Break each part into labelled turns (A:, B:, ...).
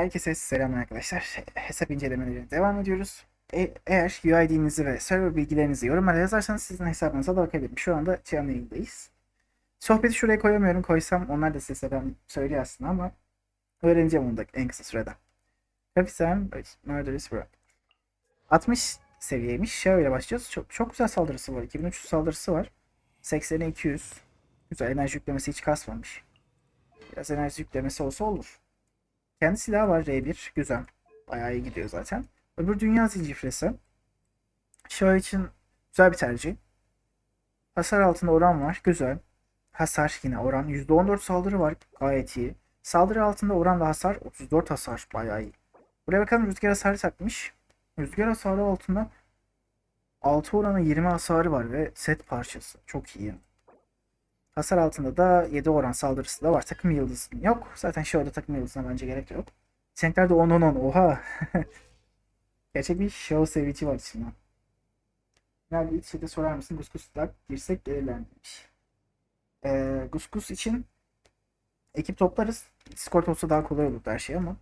A: Herkese selam arkadaşlar. Hesap incelemelerine devam ediyoruz. E- eğer UID'nizi ve server bilgilerinizi yorumlara yazarsanız sizin hesabınıza da bakabilirim. Şu anda canlı yayındayız. Sohbeti şuraya koyamıyorum. Koysam onlar da size selam söylüyor aslında ama öğreneceğim onu da en kısa sürede. Kapisem Murderous Bro. 60 seviyeymiş. Şöyle başlıyoruz. Çok, çok güzel saldırısı var. 2300 saldırısı var. 80'e 200. Güzel enerji yüklemesi hiç kasmamış. Biraz enerji yüklemesi olsa olur. Kendi silahı var R1. Güzel. Bayağı iyi gidiyor zaten. Öbür dünya zincifresi. Şöyle için güzel bir tercih. Hasar altında oran var. Güzel. Hasar yine oran. %14 saldırı var. Gayet iyi. Saldırı altında oran ve hasar 34 hasar. Bayağı iyi. Buraya bakalım rüzgar hasarı takmış. Rüzgar hasarı altında 6 oranı 20 hasarı var ve set parçası. Çok iyi. Hasar altında da 7 oran saldırısı da var. Takım yıldızı yok. Zaten şu anda takım yıldızına bence gerek yok. Seneklerde 10 10 10. Oha. Gerçek bir show sevici var içinde. Nerede ilk şeyde sorar mısın? Guskus'ta girsek gelirler demiş. Ee, Guskus için ekip toplarız. Discord olsa daha kolay olurdu her şey ama.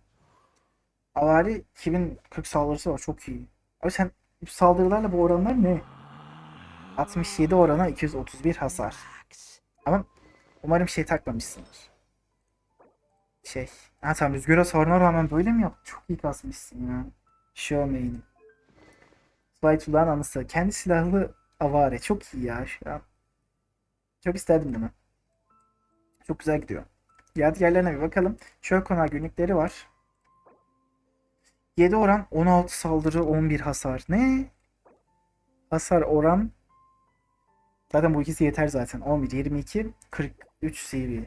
A: Avari 2040 saldırısı var. Çok iyi. Abi sen saldırılarla bu oranlar ne? 67 orana 231 hasar. Ama umarım şey takmamışsındır. Şey. Ha tamam rüzgar hasarına rağmen böyle mi yaptın? Çok iyi kasmışsın ya. Showmain. Spytulan anısı. Kendi silahlı avare. Çok iyi ya şu an. Çok isterdim bunu. Çok güzel gidiyor. Yadigarlarına bir bakalım. Çöl konağı günlükleri var. 7 oran 16 saldırı 11 hasar. Ne? Hasar oran Zaten bu ikisi yeter zaten. 11, 22, 43 CV.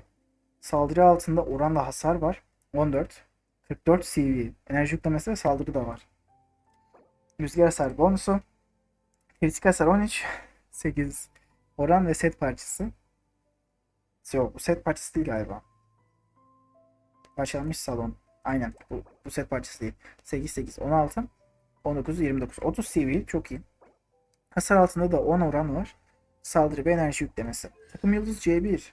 A: Saldırı altında oranla hasar var. 14. 44 CV. Enerji yüklemesi ve saldırı da var. Rüzgar hasar bonusu. Kritik hasar 13. 8. Oran ve set parçası. Yok bu set parçası değil galiba. Parçalanmış salon. Aynen bu, bu set parçası değil. 8, 8, 16. 19, 29. 30 CV çok iyi. Hasar altında da 10 oran var. Saldırı ve enerji yüklemesi. Takım yıldız C1.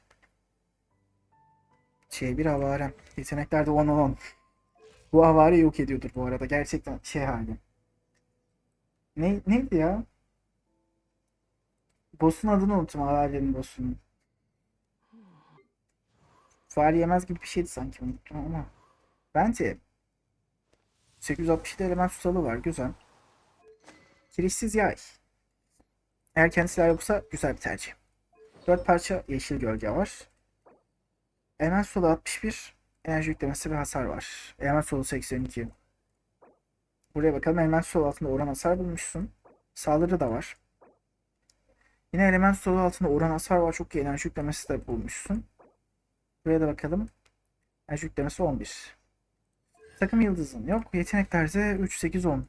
A: C1 havarem. Yeteneklerde 10 10. Bu havare yok ediyordur bu arada. Gerçekten şey hali. Ne, neydi ya? Boss'un adını unuttum havarenin boss'unun. Fare yemez gibi bir şeydi sanki unuttum ama. Bence 867 element tutalı var. Güzel. Kirişsiz yay. Eğer kendi silahı yoksa güzel bir tercih. 4 parça yeşil gölge var. Element solu 61. Enerji yüklemesi ve hasar var. Element solu 82. Buraya bakalım. Element sol altında oran hasar bulmuşsun. Saldırı da var. Yine element solu altında oran hasar var. Çok iyi enerji yüklemesi de bulmuşsun. Buraya da bakalım. Enerji yüklemesi 11. Takım yıldızın yok. Yeteneklerde 3, 8, 10.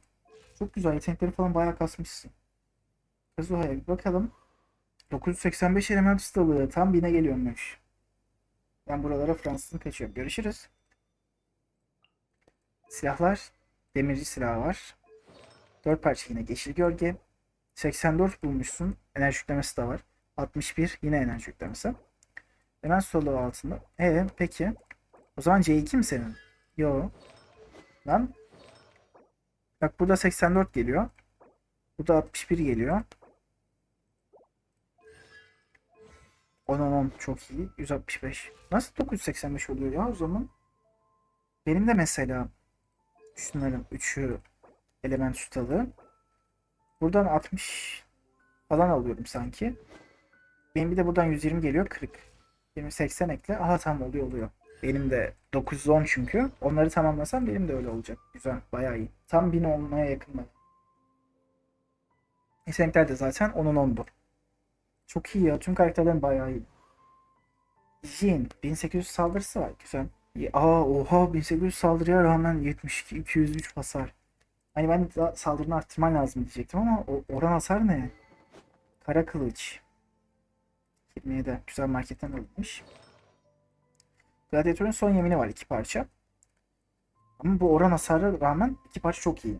A: Çok güzel. Yetenekleri falan bayağı kasmışsın. Kazuha'ya bir bakalım. 985 element ustalığı tam bine geliyormuş. Ben buralara Fransız'ın kaçıyorum. Görüşürüz. Silahlar. Demirci silahı var. 4 parça yine yeşil gölge. 84 bulmuşsun. Enerji yüklemesi de var. 61 yine enerji yüklemesi. Hemen solu altında. E peki. O zaman C2 mi senin? Yo. Lan. Bak burada 84 geliyor. Burada 61 geliyor. 10 10 10 çok iyi. 165. Nasıl 985 oluyor ya o zaman? Benim de mesela şunların 3'ü element tutalı. Buradan 60 falan alıyorum sanki. Benim bir de buradan 120 geliyor 40. 20 80 ekle. Aha tam oluyor oluyor. Benim de 910 çünkü. Onları tamamlasam benim de öyle olacak. Güzel. Bayağı iyi. Tam 1000 olmaya yakın bak. Yetenekler de zaten 10'un 10'du. Çok iyi ya. Tüm karakterlerin bayağı iyi. Jin 1800 saldırısı var. Güzel. Aa oha 1800 saldırıya rağmen 72 203 hasar. Hani ben saldırını arttırman lazım diyecektim ama o oran hasar ne? Kara kılıç. 27. Güzel marketten alınmış. Gladiatörün son yemini var iki parça. Ama bu oran hasara rağmen iki parça çok iyi.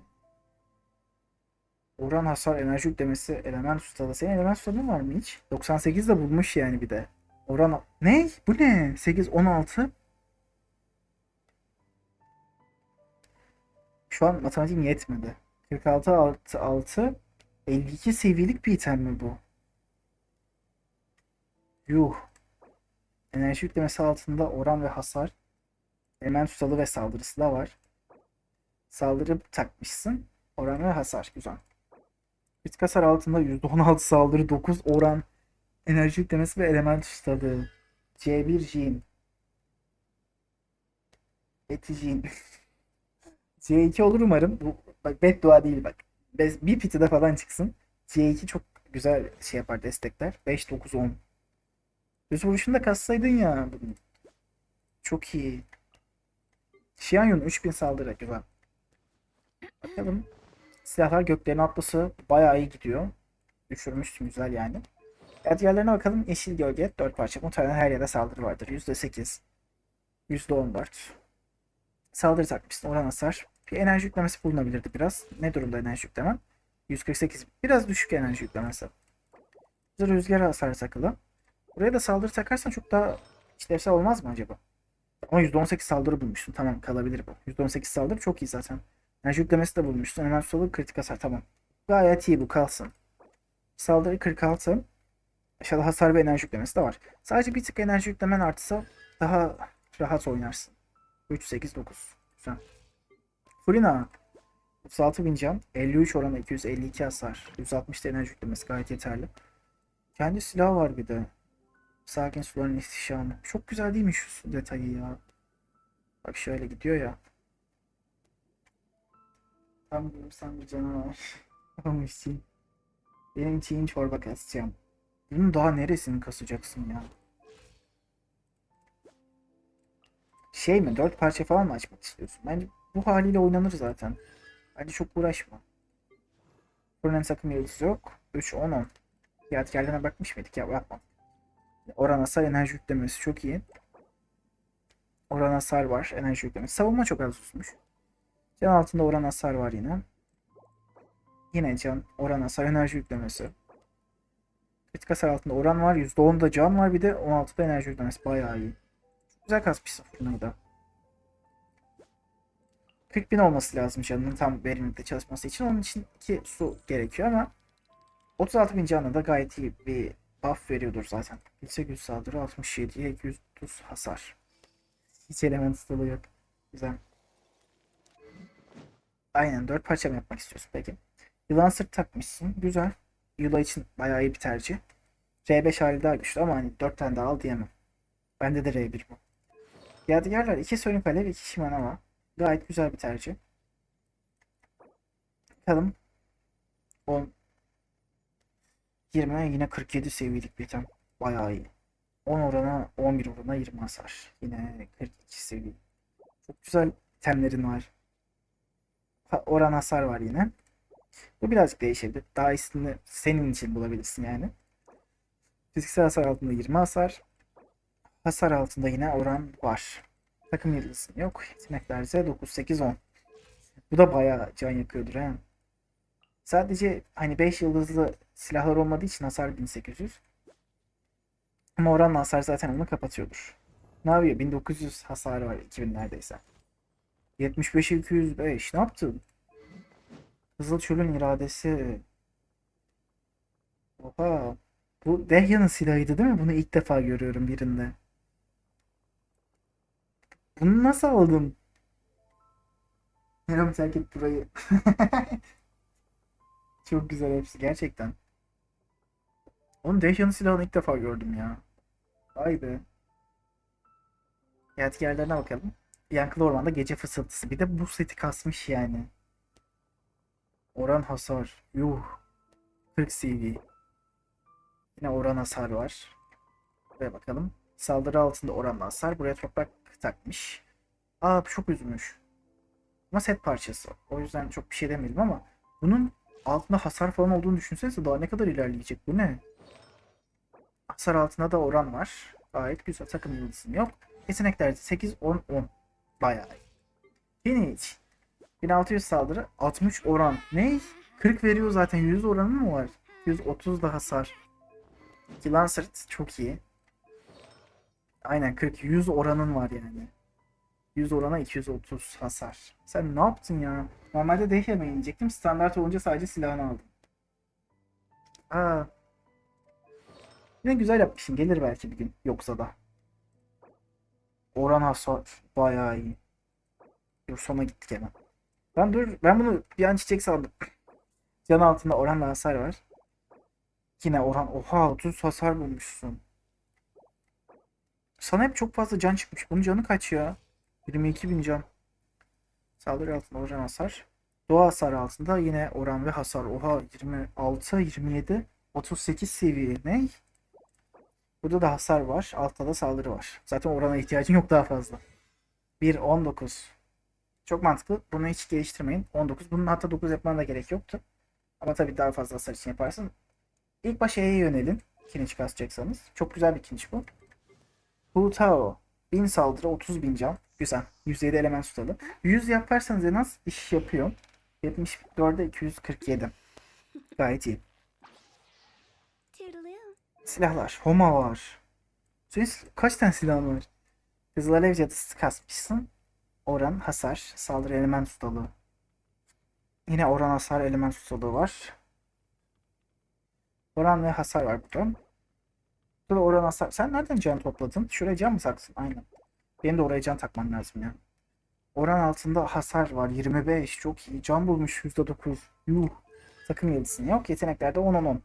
A: Oran hasar enerji yüklemesi element ustalığı. Senin element ustalığın var mı hiç? 98 de bulmuş yani bir de. Oran ne? Bu ne? 8 16 Şu an matematiğim yetmedi. 46 6 6 52 seviyelik bir item mi bu? Yuh. Enerji yüklemesi altında oran ve hasar. Element tutalı ve saldırısı da var. Saldırı takmışsın. Oran ve hasar. Güzel. Kritik hasar altında %16 saldırı 9 oran. Enerji yüklemesi ve element tutalı. C1 Jin. Eti Jin. C2 olur umarım. Bu bak beddua değil bak. Bir pitide falan çıksın. C2 çok güzel şey yapar destekler. 5 9 10. Düz vuruşunda kassaydın ya. Çok iyi. Xianyun 3000 saldırı güzel. Bakalım. Silahlar göklerin atlısı bayağı iyi gidiyor. Düşürmüşsün güzel yani. Ya diğerlerine bakalım. Yeşil gölge 4 parça. Muhtemelen her yerde saldırı vardır. %8. %14. Saldırı takmışsın. Oran hasar. Bir enerji yüklemesi bulunabilirdi biraz. Ne durumda enerji yüklemem? 148. Biraz düşük enerji yüklemesi. Burada rüzgar hasar takılı. Buraya da saldırı takarsan çok daha işlevsel olmaz mı acaba? Ama %18 saldırı bulmuşsun. Tamam kalabilir bu. %18 saldırı çok iyi zaten. Enerji yüklemesi de bulmuşsun. Hemen solu kritik hasar tamam. Gayet iyi bu kalsın. Saldırı 46. Aşağıda hasar ve enerji yüklemesi de var. Sadece bir tık enerji yüklemen artsa daha rahat oynarsın. 3, 8, 9. Güzel. Furina. 36 bin can. 53 oranı 252 hasar. 160 enerji yüklemesi gayet yeterli. Kendi silahı var bir de. Sakin suların ihtişamı. Çok güzel değil mi şu detayı ya? Bak şöyle gidiyor ya. Tam bir sen bir canavar. Tamam için. Benim için çorba kasacağım. Bunun daha neresini kasacaksın ya? Şey mi? Dört parça falan mı açmak istiyorsun? Bence bu haliyle oynanır zaten. Bence çok uğraşma. Fırının sakın yıldızı yok. 3, 10, 10. Fiyatkarlarına bakmış mıydık ya? Bakmam. Oran hasar enerji yüklemesi çok iyi. Oran hasar var. Enerji yüklemesi. Savunma çok az tutmuş. Can altında oran hasar var yine. Yine can, oran hasar, enerji yüklemesi. Kritik hasar altında oran var. %10'da can var bir de 16'da enerji yüklemesi. Bayağı iyi. Güzel kasmışsın fırınayı da. 40 bin olması lazım canının tam verimlilikte çalışması için. Onun için 2 su gerekiyor ama 36 bin canına da gayet iyi bir buff veriyordur zaten. 800 saldırı 67'ye 230 hasar. Hiç element stalı yok. Güzel. Aynen 4 parça mı yapmak istiyorsun peki? Yılan sırt takmışsın. Güzel. Yula için bayağı iyi bir tercih. R5 hali daha güçlü ama hani 4 tane daha al diyemem. Bende de R1 bu. Yadigarlar 2 Sönük Alev 2 Shimanama. Gayet güzel bir tercih. Bakalım. 10 20 yine 47 seviyelik bir item. Bayağı iyi. 10 orana 11 orana 20 hasar. Yine 42 seviye. Çok güzel itemlerin var. Oran hasar var yine. Bu birazcık değişebilir. Daha iyisini senin için bulabilirsin yani. Fiziksel hasar altında 20 hasar. Hasar altında yine oran var. Takım yıldızın yok. Yetenekler ise 9, 8, 10. Bu da bayağı can yakıyordur ha. Sadece hani 5 yıldızlı silahlar olmadığı için hasar 1800. Ama oranla hasar zaten onu kapatıyordur. Ne yapıyor? 1900 hasarı var 2000 neredeyse. 75'e 205. Ne yaptın? Kızıl Çöl'ün iradesi. Oha. Bu Dehya'nın silahıydı değil mi? Bunu ilk defa görüyorum birinde. Bunu nasıl aldın? Meram terk et burayı. Çok güzel hepsi gerçekten. Onun Dehya'nın silahını ilk defa gördüm ya. Vay be. Yadigarlarına bakalım. Yankılı Orman'da gece fısıltısı. Bir de bu seti kasmış yani. Oran hasar. Yuh. 40 CV. Yine oran hasar var. Buraya bakalım. Saldırı altında oran hasar. Buraya toprak takmış. Aa çok üzmüş. Ama set parçası. O yüzden çok bir şey demedim ama bunun altında hasar falan olduğunu düşünsenize daha ne kadar ilerleyecek bu ne? Hasar altında da oran var. Gayet güzel. Takım yıldızım yok. Yeteneklerde 8, 10, 10. Bayağı iyi. Finish. 1600 saldırı. 60 oran. Ne? 40 veriyor zaten. 100 oranı mı var? 130 da hasar. Yılan sırt çok iyi. Aynen 40. 100 oranın var yani. 100 orana 230 hasar. Sen ne yaptın ya? Normalde Dehya mı inecektim? Standart olunca sadece silahını aldım. Aa. Yine güzel yapmışım. Gelir belki bir gün. Yoksa da. Oran hasar bayağı iyi. Dur sona gittik hemen. Ben dur ben bunu bir an çiçek sandım. Can altında oranla hasar var. Yine oran oha 30 hasar bulmuşsun. Sana hep çok fazla can çıkmış. Bunun canı kaç ya? 22 bin can. Saldırı altında oran hasar. Doğa hasar altında yine oran ve hasar. Oha 26, 27, 38 seviye. Ne? Burada da hasar var. Altta da saldırı var. Zaten orana ihtiyacın yok daha fazla. 1, 19. Çok mantıklı. Bunu hiç geliştirmeyin. 19. Bunun hatta 9 yapmana da gerek yoktu. Ama tabii daha fazla hasar için yaparsın. İlk baş E'ye yönelin. Kiniç kasacaksanız. Çok güzel bir kiniç bu. Hu Tao. 1000 saldırı 30 bin can. Güzel. 107 element tutalı. 100 yaparsanız en az iş yapıyor. 74'e 247. Gayet iyi. Silahlar. Homa var. Sil- kaç tane silahın var? Kızıl Alev Cadısı kasmışsın. Oran, hasar, saldırı element ustalığı. Yine oran, hasar, element ustalığı var. Oran ve hasar var burada. Burada oran, hasar. Sen nereden can topladın? Şuraya can mı saksın? Aynen. Benim de oraya can takmam lazım ya. Oran altında hasar var. 25. Çok iyi. Can bulmuş. %9. Yuh. Takım yıldızın yok. Yeteneklerde 10-10-10.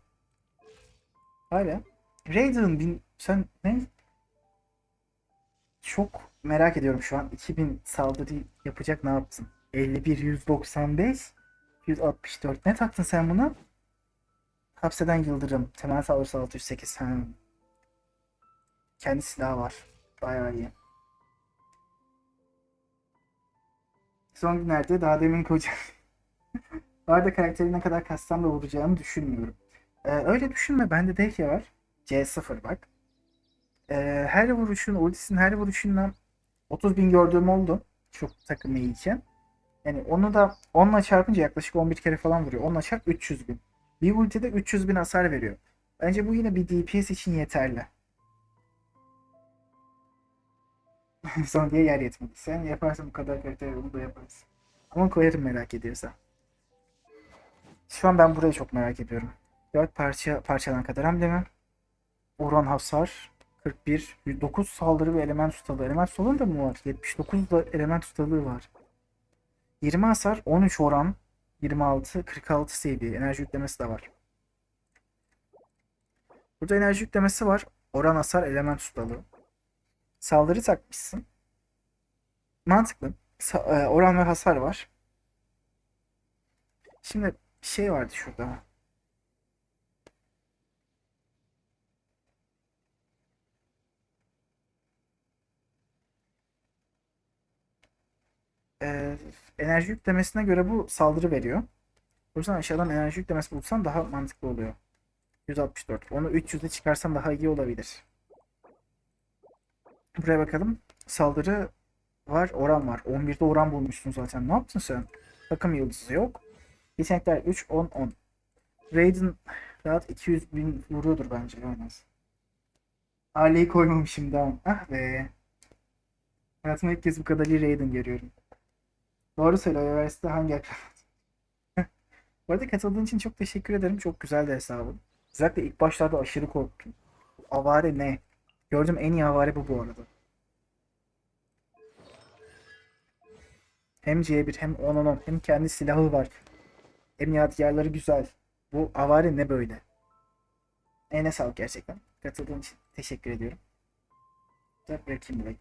A: Vay be. Raiden bin... Sen ne? Çok merak ediyorum şu an. 2000 saldırı yapacak ne yaptın? 51, 195, 164. Ne taktın sen buna? Hapseden Yıldırım. Temel saldırısı 608. Ha. Kendi silahı var. Bayağı iyi. Son günlerde daha demin koca... Bu arada karakteri ne kadar kassam da vuracağımı düşünmüyorum. Ee, öyle düşünme. Bende Dehya var. C0 bak. Ee, her vuruşun, ultisinin her vuruşundan 30 bin gördüğüm oldu. Çok takım iyiyken. Yani onu da 10'la çarpınca yaklaşık 11 kere falan vuruyor. 10'la çarp 300 bin. Bir ultide 300 bin hasar veriyor. Bence bu yine bir DPS için yeterli. Son diye yer yetmedi. Sen yaparsın bu kadar karakteri onu da yaparsın. Ama koyarım merak ediyorsan. Şu an ben burayı çok merak ediyorum. 4 parça parçadan kadar hamle mi? Oran hasar 41, 9 saldırı ve element ustalığı. Element ustalığı da mı var? 79 da element ustalığı var. 20 hasar, 13 oran, 26, 46 seviye. Enerji yüklemesi de var. Burada enerji yüklemesi var. Oran hasar, element ustalığı. Saldırı takmışsın. Mantıklı. Sa- e, oran ve hasar var. Şimdi şey vardı şurada. Ee, enerji yüklemesine göre bu saldırı veriyor. O yüzden aşağıdan enerji yüklemesi bulsam daha mantıklı oluyor. 164. Onu 300'e çıkarsam daha iyi olabilir. Buraya bakalım. Saldırı var, oran var. 11'de oran bulmuşsun zaten. Ne yaptın sen? Takım yıldızı yok. Yetenekler 3, 10, 10. Raiden rahat 200 bin vuruyordur bence en az. Aileyi koymamışım daha. Ah be. Hayatımda ilk kez bu kadar iyi Raiden görüyorum. Doğru söyle üniversite hangi? Bu arada katıldığın için çok teşekkür ederim. Çok güzeldi hesabın. Özellikle ilk başlarda aşırı korktum. Avare ne? Gördüm en iyi avare bu bu arada. Hem C1 hem 10 hem kendi silahı var. Hem yadigarları güzel. Bu avare ne böyle? Eline sağlık gerçekten. Katıldığın için teşekkür ediyorum. Bırakayım burayı.